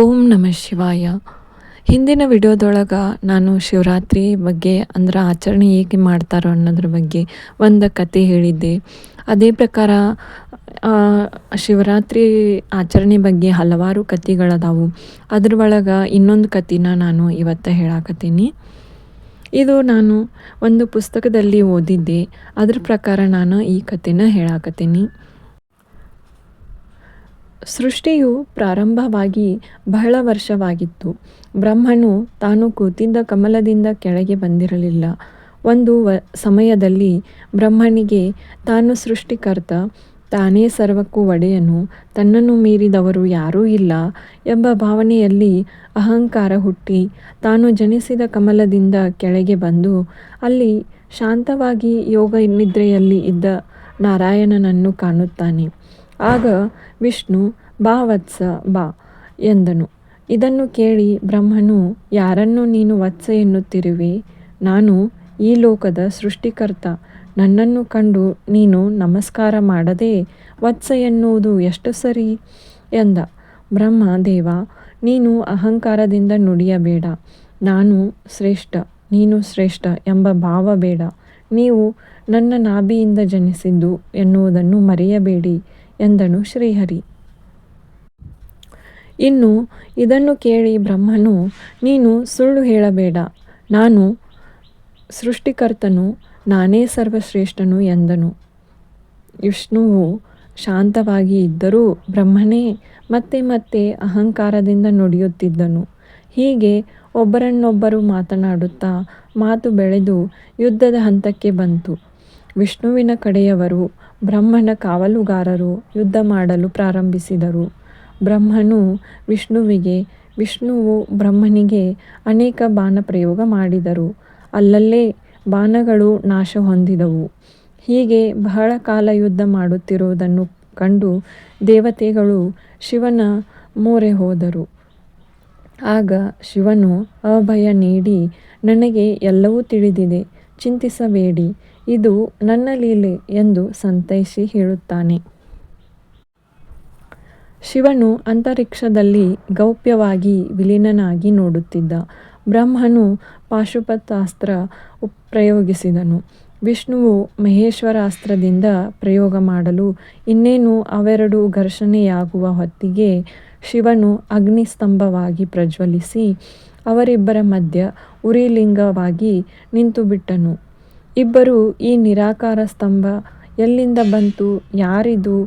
ಓಂ ನಮಃ ಶಿವಾಯ. ಹಿಂದಿನ ವಿಡಿಯೋದೊಳಗೆ ನಾನು ಶಿವರಾತ್ರಿ ಬಗ್ಗೆ ಅಂದ್ರೆ ಆಚರಣೆ ಹೇಗೆ ಮಾಡ್ತಾರೋ ಅನ್ನೋದ್ರ ಬಗ್ಗೆ ಒಂದು ಕತೆ ಹೇಳಿದ್ದೆ. ಅದೇ ಪ್ರಕಾರ ಶಿವರಾತ್ರಿ ಆಚರಣೆ ಬಗ್ಗೆ ಹಲವಾರು ಕತೆಗಳದಾವು ಅದ್ರ ಒಳಗೆ ಇನ್ನೊಂದು ಕತೆನ ನಾನು ಇವತ್ತು ಹೇಳಾಕತ್ತೀನಿ. ಇದು ನಾನು ಒಂದು ಪುಸ್ತಕದಲ್ಲಿ ಓದಿದ್ದೆ. ಅದ್ರ ಪ್ರಕಾರ ನಾನು ಈ ಕತೆನ ಹೇಳಾಕತ್ತೀನಿ. ಸೃಷ್ಟಿಯು ಪ್ರಾರಂಭವಾಗಿ ಬಹಳ ವರ್ಷವಾಗಿತ್ತು. ಬ್ರಹ್ಮನು ತಾನು ಕೂತಿದ್ದ ಕಮಲದಿಂದ ಕೆಳಗೆ ಬಂದಿರಲಿಲ್ಲ. ಒಂದು ವ, ಸಮಯದಲ್ಲಿ ಬ್ರಹ್ಮನಿಗೆ, ತಾನು ಸೃಷ್ಟಿಕರ್ತ, ತಾನೇ ಸರ್ವಕ್ಕೂ ಒಡೆಯನು, ತನ್ನನ್ನು ಮೀರಿದವರು ಯಾರೂ ಇಲ್ಲ ಎಂಬ ಭಾವನೆಯಲ್ಲಿ ಅಹಂಕಾರ ಹುಟ್ಟಿ ತಾನು ಜನಿಸಿದ ಕಮಲದಿಂದ ಕೆಳಗೆ ಬಂದು, ಅಲ್ಲಿ ಶಾಂತವಾಗಿ ಯೋಗ ನಿದ್ರೆಯಲ್ಲಿ ಇದ್ದ ನಾರಾಯಣನನ್ನು ಕಾಣುತ್ತಾನೆ. ಆಗ ವಿಷ್ಣು ಬಾ ವತ್ಸ ಬಾ ಎಂದನು. ಇದನ್ನು ಕೇಳಿ ಬ್ರಹ್ಮನು, ಯಾರನ್ನು ನೀನು ವತ್ಸ ಎನ್ನುತ್ತಿರುವೆ? ನಾನು ಈ ಲೋಕದ ಸೃಷ್ಟಿಕರ್ತ. ನನ್ನನ್ನು ಕಂಡು ನೀನು ನಮಸ್ಕಾರ ಮಾಡದೆ ವತ್ಸ ಎನ್ನುವುದು ಎಷ್ಟು ಸರಿ? ಎಂದ. ಬ್ರಹ್ಮ, ದೇವ, ನೀನು ಅಹಂಕಾರದಿಂದ ನುಡಿಯಬೇಡ. ನಾನು ಶ್ರೇಷ್ಠ, ನೀನು ಶ್ರೇಷ್ಠ ಎಂಬ ಭಾವ ಬೇಡ. ನೀವು ನನ್ನ ನಾಭಿಯಿಂದ ಜನಿಸಿದ್ದು ಎನ್ನುವುದನ್ನು ಮರೆಯಬೇಡಿ. ಎಂದನು ಶ್ರೀಹರಿ. ಇನ್ನು ಇದನ್ನು ಕೇಳಿ ಬ್ರಹ್ಮನು, ನೀನು ಸುಳ್ಳು ಹೇಳಬೇಡ. ನಾನು ಸೃಷ್ಟಿಕರ್ತನು, ನಾನೇ ಸರ್ವಶ್ರೇಷ್ಠನು ಎಂದನು. ವಿಷ್ಣುವು ಶಾಂತವಾಗಿ ಇದ್ದರೂ ಬ್ರಹ್ಮನೇ ಮತ್ತೆ ಮತ್ತೆ ಅಹಂಕಾರದಿಂದ ನುಡಿಯುತ್ತಿದ್ದನು. ಹೀಗೆ ಒಬ್ಬರನ್ನೊಬ್ಬರು ಮಾತನಾಡುತ್ತಾ ಮಾತು ಬೆಳೆದು ಯುದ್ಧದ ಹಂತಕ್ಕೆ ಬಂತು. ವಿಷ್ಣುವಿನ ಕಡೆಯವರು ಬ್ರಹ್ಮನ ಕಾವಲುಗಾರರು ಯುದ್ಧ ಮಾಡಲು ಪ್ರಾರಂಭಿಸಿದರು. ಬ್ರಹ್ಮನು ವಿಷ್ಣುವಿಗೆ, ವಿಷ್ಣುವು ಬ್ರಹ್ಮನಿಗೆ ಅನೇಕ ಬಾಣ ಪ್ರಯೋಗ ಮಾಡಿದರು. ಅಲ್ಲಲ್ಲೇ ಬಾಣಗಳು ನಾಶ ಹೊಂದಿದವು. ಹೀಗೆ ಬಹಳ ಕಾಲ ಯುದ್ಧ ಮಾಡುತ್ತಿರುವುದನ್ನು ಕಂಡು ದೇವತೆಗಳು ಶಿವನ ಮೋರೆ ಹೋದರು. ಆಗ ಶಿವನು ಅಭಯ ನೀಡಿ, ನನಗೆ ಎಲ್ಲವೂ ತಿಳಿದಿದೆ, ಚಿಂತಿಸಬೇಡಿ ಇದು ನನ್ನ ಲೀಲೆ ಎಂದು ಸಂತೈಸಿ ಹೇಳುತ್ತಾನೆ. ಶಿವನು ಅಂತರಿಕ್ಷದಲ್ಲಿ ಗೌಪ್ಯವಾಗಿ ವಿಲೀನನಾಗಿ ನೋಡುತ್ತಿದ್ದ. ಬ್ರಹ್ಮನು ಪಾಶುಪತಾಸ್ತ್ರ ಪ್ರಯೋಗಿಸಿದನು. ವಿಷ್ಣುವು ಮಹೇಶ್ವರಾಸ್ತ್ರದಿಂದ ಪ್ರಯೋಗ ಮಾಡಲು ಇನ್ನೇನು ಅವೆರಡು ಘರ್ಷಣೆಯಾಗುವ ಹೊತ್ತಿಗೆ ಶಿವನು ಅಗ್ನಿಸ್ತಂಭವಾಗಿ ಪ್ರಜ್ವಲಿಸಿ ಅವರಿಬ್ಬರ ಮಧ್ಯ ಉರಿಲಿಂಗವಾಗಿ ನಿಂತುಬಿಟ್ಟನು. ಇಬ್ಬರು ಈ ನಿರಾಕಾರ ಸ್ತಂಭ ಎಲ್ಲಿಂದ ಬಂತು, ಯಾರಿದು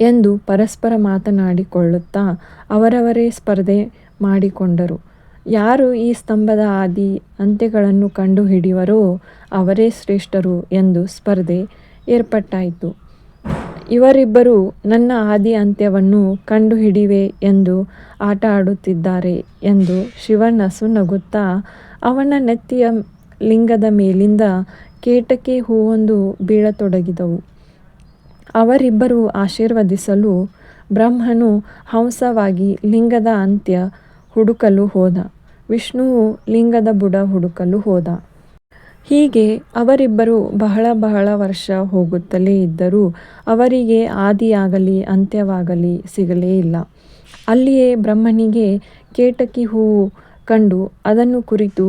ಎಂದು ಪರಸ್ಪರ ಮಾತನಾಡಿಕೊಳ್ಳುತ್ತಾ ಅವರವರೇ ಸ್ಪರ್ಧೆ ಮಾಡಿಕೊಂಡರು. ಯಾರು ಈ ಸ್ತಂಭದ ಆದಿ ಅಂತ್ಯಗಳನ್ನು ಕಂಡುಹಿಡಿಯುವರೋ ಅವರೇ ಶ್ರೇಷ್ಠರು ಎಂದು ಸ್ಪರ್ಧೆ ಏರ್ಪಟ್ಟಾಯಿತು. ಇವರಿಬ್ಬರು ನನ್ನ ಆದಿ ಅಂತ್ಯವನ್ನು ಕಂಡುಹಿಡಿವೆ ಎಂದು ಆಟ ಆಡುತ್ತಿದ್ದಾರೆ ಎಂದು ಶಿವನಸು ನಗುತ್ತಾ ಅವನ ನೆತ್ತಿಯ ಲಿಂಗದ ಮೇಲಿಂದ ಕೇಟಕೆ ಹೂವೊಂದು ಬೀಳತೊಡಗಿದವು. ಅವರಿಬ್ಬರು ಆಶೀರ್ವದಿಸಲು ಬ್ರಹ್ಮನು ಹಂಸವಾಗಿ ಲಿಂಗದ ಅಂತ್ಯ ಹುಡುಕಲು ಹೋದ. ವಿಷ್ಣುವು ಲಿಂಗದ ಬುಡ ಹುಡುಕಲು ಹೋದ. ಹೀಗೆ ಅವರಿಬ್ಬರು ಬಹಳ ಬಹಳ ವರ್ಷ ಹೋಗುತ್ತಲೇ ಇದ್ದರೂ ಅವರಿಗೆ ಆದಿಯಾಗಲಿ ಅಂತ್ಯವಾಗಲಿ ಸಿಗಲೇ ಇಲ್ಲ. ಅಲ್ಲಿಯೇ ಬ್ರಹ್ಮನಿಗೆ ಕೇಟಕಿ ಹೂವು ಕಂಡು ಅದನ್ನು ಕುರಿತು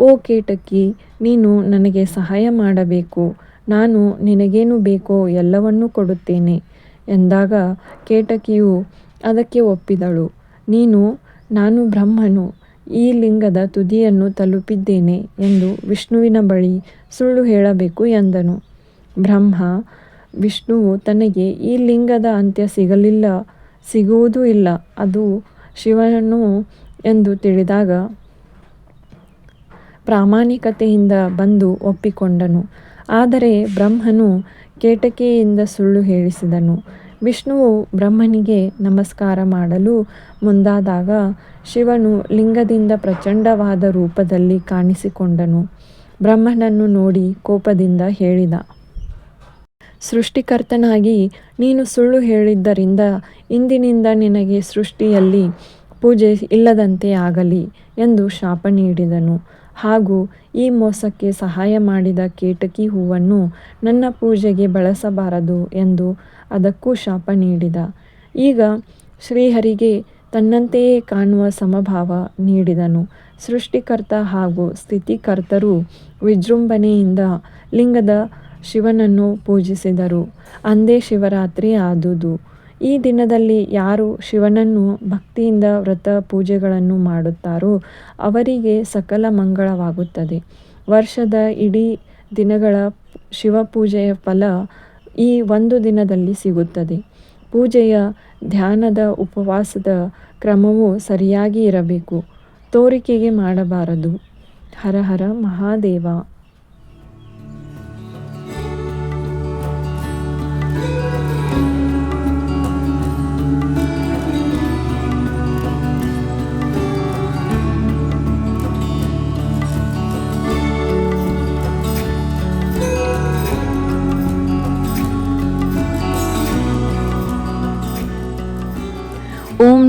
ಓ ಕೇಟಕಿ ನೀನು ನನಗೆ ಸಹಾಯ ಮಾಡಬೇಕು. ನಾನು ನಿನಗೇನು ಬೇಕೋ ಎಲ್ಲವನ್ನೂ ಕೊಡುತ್ತೇನೆ. ಎಂದಾಗ ಕೇಟಕಿಯು ಅದಕ್ಕೆ ಒಪ್ಪಿದಳು. ನೀನು, ನಾನು ಬ್ರಹ್ಮನು, ಈ ಲಿಂಗದ ತುದಿಯನ್ನು ತಲುಪಿದ್ದೇನೆ ಎಂದು ವಿಷ್ಣುವಿನ ಬಳಿ ಸುಳ್ಳು ಹೇಳಬೇಕು ಎಂದನು. ಬ್ರಹ್ಮ, ವಿಷ್ಣುವು ತನಗೆ ಈ ಲಿಂಗದ ಅಂತ್ಯ ಸಿಗಲಿಲ್ಲ, ಸಿಗುವುದೂ ಇಲ್ಲ, ಅದು ಶಿವನು ಎಂದು ತಿಳಿದಾಗ ಪ್ರಾಮಾಣಿಕತೆಯಿಂದ ಬಂದು ಒಪ್ಪಿಕೊಂಡನು. ಆದರೆ ಬ್ರಹ್ಮನು ಕೇಟಕೆಯಿಂದ ಸುಳ್ಳು ಹೇಳಿಸಿದನು. ವಿಷ್ಣುವು ಬ್ರಹ್ಮನಿಗೆ ನಮಸ್ಕಾರ ಮಾಡಲು ಮುಂದಾದಾಗ ಶಿವನು ಲಿಂಗದಿಂದ ಪ್ರಚಂಡವಾದ ರೂಪದಲ್ಲಿ ಕಾಣಿಸಿಕೊಂಡನು. ಬ್ರಹ್ಮನನ್ನು ನೋಡಿ ಕೋಪದಿಂದ ಹೇಳಿದ, ಸೃಷ್ಟಿಕರ್ತನಾಗಿ ನೀನು ಸುಳ್ಳು ಹೇಳಿದ್ದರಿಂದ ಇಂದಿನಿಂದ ನಿನಗೆ ಸೃಷ್ಟಿಯಲ್ಲಿ ಪೂಜೆ ಇಲ್ಲದಂತೆ ಆಗಲಿ ಎಂದು ಶಾಪ ನೀಡಿದನು. ಹಾಗೂ ಈ ಮೋಸಕ್ಕೆ ಸಹಾಯ ಮಾಡಿದ ಕೇಟಕಿ ಹೂವನ್ನು ನನ್ನ ಪೂಜೆಗೆ ಬಳಸಬಾರದು ಎಂದು ಅದಕ್ಕೂ ಶಾಪ ನೀಡಿದ. ಈಗ ಶ್ರೀಹರಿಗೆ ತನ್ನಂತೆಯೇ ಕಾಣುವ ಸಮಭಾವ ನೀಡಿದನು. ಸೃಷ್ಟಿಕರ್ತ ಹಾಗೂ ಸ್ಥಿತಿಕರ್ತರು ವಿಜೃಂಭಣೆಯಿಂದ ಲಿಂಗದ ಶಿವನನ್ನು ಪೂಜಿಸಿದರು. ಅಂದೇ ಶಿವರಾತ್ರಿ ಆದುದು. ಈ ದಿನದಲ್ಲಿ ಯಾರು ಶಿವನನ್ನು ಭಕ್ತಿಯಿಂದ ವ್ರತ ಪೂಜೆಗಳನ್ನು ಮಾಡುತ್ತಾರೋ ಅವರಿಗೆ ಸಕಲ ಮಂಗಳವಾಗುತ್ತದೆ. ವರ್ಷದ ಇಡೀ ದಿನಗಳ ಶಿವಪೂಜೆಯ ಫಲ ಈ ಒಂದು ದಿನದಲ್ಲಿ ಸಿಗುತ್ತದೆ. ಪೂಜೆಯ ಧ್ಯಾನದ ಉಪವಾಸದ ಕ್ರಮವು ಸರಿಯಾಗಿ ಇರಬೇಕು. ತೋರಿಕೆಗೆ ಮಾಡಬಾರದು. ಹರ ಹರ ಮಹಾದೇವ.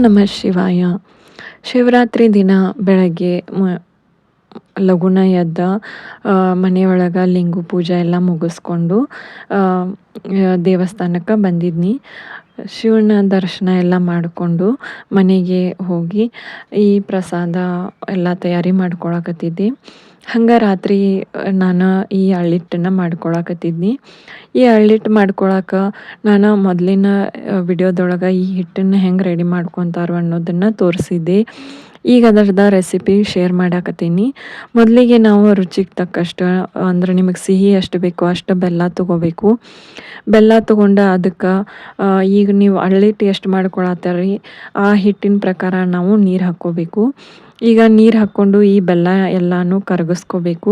ನಮಃ ಶಿವಾಯ. ಶಿವರಾತ್ರಿ ದಿನ ಬೆಳಗ್ಗೆ ಲಘುನ ಎದ್ದ ಮನೆಯೊಳಗೆ ಲಿಂಗು ಪೂಜೆ ಎಲ್ಲ ಮುಗಿಸ್ಕೊಂಡು ದೇವಸ್ಥಾನಕ್ಕೆ ಬಂದಿದ್ನಿ. ಶಿವನ ದರ್ಶನ ಎಲ್ಲ ಮಾಡಿಕೊಂಡು ಮನೆಗೆ ಹೋಗಿ ಈ ಪ್ರಸಾದ ಎಲ್ಲ ತಯಾರಿ ಮಾಡ್ಕೊಳಕತ್ತಿದ್ದೆ. ಹಂಗೆ ರಾತ್ರಿ ನಾನು ಈ ಅಳ್ಳಿಟ್ಟನ್ನು ಮಾಡ್ಕೊಳಕತ್ತಿದ್ನಿ. ಈ ಅಳ್ಳಿಟ್ಟು ಮಾಡ್ಕೊಳಕ್ಕೆ ನಾನು ಮೊದಲಿನ ವಿಡಿಯೋದೊಳಗೆ ಈ ಹಿಟ್ಟನ್ನು ಹೆಂಗೆ ರೆಡಿ ಮಾಡ್ಕೊತಾರೋ ಅನ್ನೋದನ್ನು ತೋರಿಸಿದ್ದೆ. ಈಗ ಅದರದ ರೆಸಿಪಿ ಶೇರ್ ಮಾಡಾಕತ್ತೀನಿ. ಮೊದಲಿಗೆ ನಾವು ರುಚಿಗೆ ತಕ್ಕಷ್ಟು, ಅಂದ್ರೆ ನಿಮಗೆ ಸಿಹಿ ಎಷ್ಟು ಬೇಕೋ ಅಷ್ಟು ಬೆಲ್ಲ ತೊಗೋಬೇಕು. ಬೆಲ್ಲ ತೊಗೊಂಡು ಅದಕ್ಕೆ ಈಗ ನೀವು ಅಳ್ಳಿಟ್ಟು ಎಷ್ಟು ಮಾಡ್ಕೊಳತ್ತೀರಿ, ಆ ಹಿಟ್ಟಿನ ಪ್ರಕಾರ ನಾವು ನೀರು ಹಾಕ್ಕೋಬೇಕು. ಈಗ ನೀರು ಹಾಕ್ಕೊಂಡು ಈ ಬೆಲ್ಲ ಎಲ್ಲನೂ ಕರಗಿಸ್ಕೋಬೇಕು.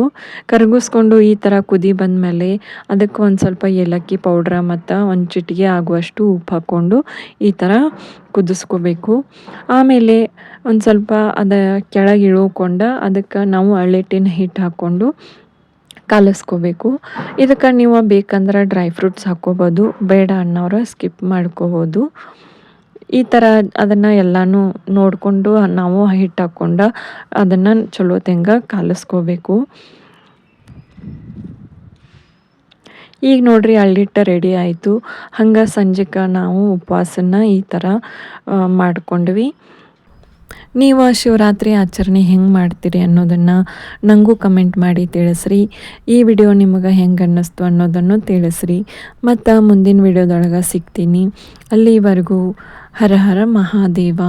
ಕರಗಿಸ್ಕೊಂಡು ಈ ಥರ ಕುದಿ ಬಂದಮೇಲೆ ಅದಕ್ಕೆ ಒಂದು ಸ್ವಲ್ಪ ಏಲಕ್ಕಿ ಪೌಡ್ರ ಮತ್ತು ಒಂದು ಚಿಟಿಕೆ ಆಗುವಷ್ಟು ಉಪ್ಪು ಹಾಕ್ಕೊಂಡು ಈ ಥರ ಕುದಿಸ್ಕೋಬೇಕು. ಆಮೇಲೆ ಒಂದು ಸ್ವಲ್ಪ ಅದ ಕೆಳಗೆ ಇಳ್ಕೊಂಡು ಅದಕ್ಕೆ ನಾವು ಅಳ್ಳಿಟ್ಟಿನ ಹಿಟ್ಟು ಹಾಕ್ಕೊಂಡು ಕಲಿಸ್ಕೋಬೇಕು. ಇದಕ್ಕೆ ನೀವು ಬೇಕಂದ್ರೆ ಡ್ರೈ ಫ್ರೂಟ್ಸ್ ಹಾಕ್ಕೋಬೋದು, ಬೇಡ ಅನ್ನೋರು ಸ್ಕಿಪ್ ಮಾಡ್ಕೋಬೋದು. ಈ ಥರ ಅದನ್ನು ಎಲ್ಲನೂ ನೋಡಿಕೊಂಡು, ನಾವು ಹಿಟ್ಟು ಹಾಕ್ಕೊಂಡು ಅದನ್ನು ಚಲೋ ತೆಂಗ ಕಾಲಿಸ್ಕೋಬೇಕು. ಈಗ ನೋಡ್ರಿ ಅಳ್ಳಿಟ್ಟು ರೆಡಿ ಆಯಿತು. ಹಂಗೆ ಸಂಜೆಗೆ ನಾವು ಉಪವಾಸನ ಈ ಥರ ಮಾಡ್ಕೊಂಡ್ವಿ. ನೀವು ಶಿವರಾತ್ರಿ ಆಚರಣೆ ಹೆಂಗೆ ಮಾಡ್ತೀರಿ ಅನ್ನೋದನ್ನು ನನಗೂ ಕಮೆಂಟ್ ಮಾಡಿ ತಿಳಿಸ್ರಿ. ಈ ವಿಡಿಯೋ ನಿಮಗೆ ಹೆಂಗೆ ಅನ್ನಿಸ್ತು ಅನ್ನೋದನ್ನು ತಿಳಿಸ್ರಿ. ಮತ್ತು ಮುಂದಿನ ವಿಡಿಯೋದೊಳಗೆ ಸಿಗ್ತೀನಿ. ಅಲ್ಲಿವರೆಗೂ ಹರ ಹರ ಮಹಾದೇವ